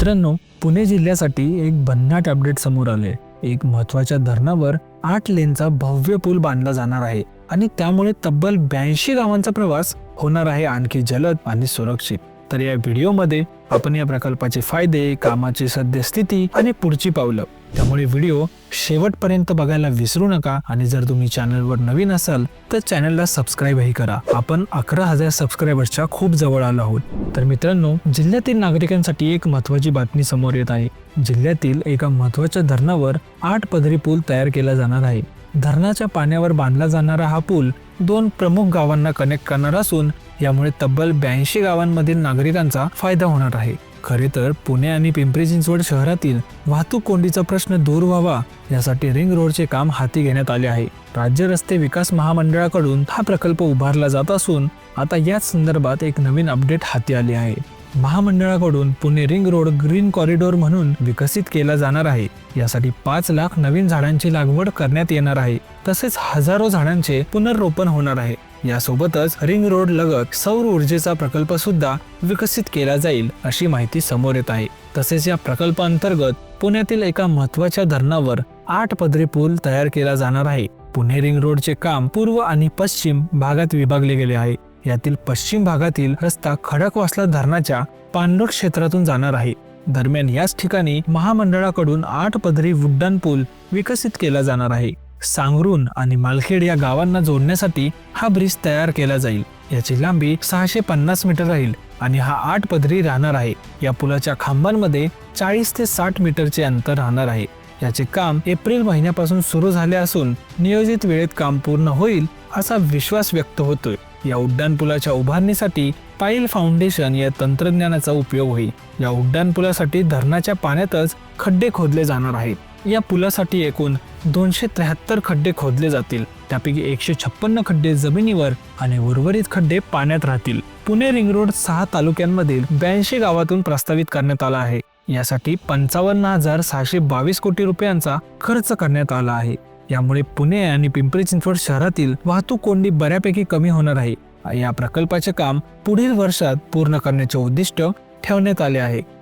मित्रांनो पुणे जिल्ह्यासाठी एक भन्नाट अपडेट समोर आले एक महत्त्वाच्या धरणावर आठ लेनचा भव्य पूल बांधला जाणार आहे आणि त्यामुळे तब्बल ब्याऐंशी गावांचा प्रवास होणार आहे आणखी जलद आणि सुरक्षित. तर या व्हिडिओमध्ये आपण या प्रकल्पाचे फायदे कामाची सद्यस्थिती आणि पुढची पावलं त्यामुळे व्हिडिओ शेवटपर्यंत बघायला विसरू नका आणि जर तुम्ही चॅनलवर नवीन असाल तर चॅनलला सबस्क्राईबही करा. आपण अकरा हजार सबस्क्रायबर्सच्या खूप जवळ आलो आहोत. तर मित्रांनो जिल्ह्यातील नागरिकांसाठी एक महत्वाची बातमी समोर येत आहे. जिल्ह्यातील एका महत्त्वाच्या धरणावर आठ पदरी पूल तयार केला जाणार आहे. धरणाच्या पाण्यावर बांधला जाणारा हा पूल दोन प्रमुख गावांना कनेक्ट करणार असून यामुळे तब्बल ब्याऐंशी गावांमधील नागरिकांचा फायदा होणार आहे. खरे तर पुणे आणि पिंपरी चिंचवड शहरातील वाहतूक कोंडीचा प्रश्न दूर व्हावा यासाठी रिंग रोडचे काम हाती घेण्यात आले आहे. राज्य रस्ते विकास महामंडळाकडून हा प्रकल्प उभारला जात असून आता याच संदर्भात एक नवीन अपडेट हाती आले आहे. महामंडळाकडून Pune ring road green corridor म्हणून विकसित केला जाणार आहे. यासाठी पाच लाख नवीन झाडांची लागवड करण्यात येणार आहे. तसेच हजारो झाडांचे पुनर्रोपण होणार आहे. यासोबतच रिंग रोड लगत सौर ऊर्जेचा प्रकल्प सुद्धा विकसित केला जाईल अशी माहिती समोर येत आहे. तसेच या प्रकल्पांतर्गत पुण्यातील एका महत्त्वाच्या धरणावर आठ पदरी पूल तयार केला जाणार आहे. पुणे रिंग रोडचे काम पूर्व आणि पश्चिम भागात विभागले गेले आहे. यातील पश्चिम भागातील रस्ता खडकवासला धरणाच्या पाणलोट क्षेत्रातून जाणार आहे. दरम्यान याच ठिकाणी महामंडळाकडून आठ पदरी उड्डाण पूल विकसित केला जाणार आहे. सांगरून आणि मालखेड या गावांना जोडण्यासाठी हा ब्रिज तयार केला जाईल. याची लांबी सहाशे पन्नास मीटर राहील आणि हा आठ पदरी राहणार आहे. या पुलाच्या खांबांमध्ये चाळीस ते साठ मीटरचे अंतर राहणार आहे. याचे काम एप्रिल महिन्यापासून सुरू झाले असून नियोजित वेळेत काम पूर्ण होईल असा विश्वास व्यक्त होतोय. या उड्डाणपुलाच्या उभारणीसाठी पाईल फाउंडेशन या तंत्रज्ञानाचा उपयोग होईल. या उड्डाणपुलासाठी धरणाच्या पाण्यातच खड्डे खोदले जाणार आहेत. या पुलासाठी एकूण दोनशे त्र्याहत्तर खड्डे खोदले जातील. त्यापैकी एकशे छप्पन्न खड्डे जमिनीवर आणि उर्वरित खड्डे पाण्यात राहतील. पुणे रिंग रोड सहा तालुक्यांमधील ब्याऐंशी गावातून प्रस्तावित करण्यात आला आहे. यासाठी पंचावन्न हजार सहाशे बावीस कोटी रुपयांचा खर्च करण्यात आला आहे. यामुळे पुणे आणि पिंपरी चिंचवड शहरातील वाहतूक कोंडी बऱ्यापैकी कमी होणार आहे. या प्रकल्पाचे काम पुढील वर्षात पूर्ण करण्याचे उद्दिष्ट ठेवण्यात आले आहे.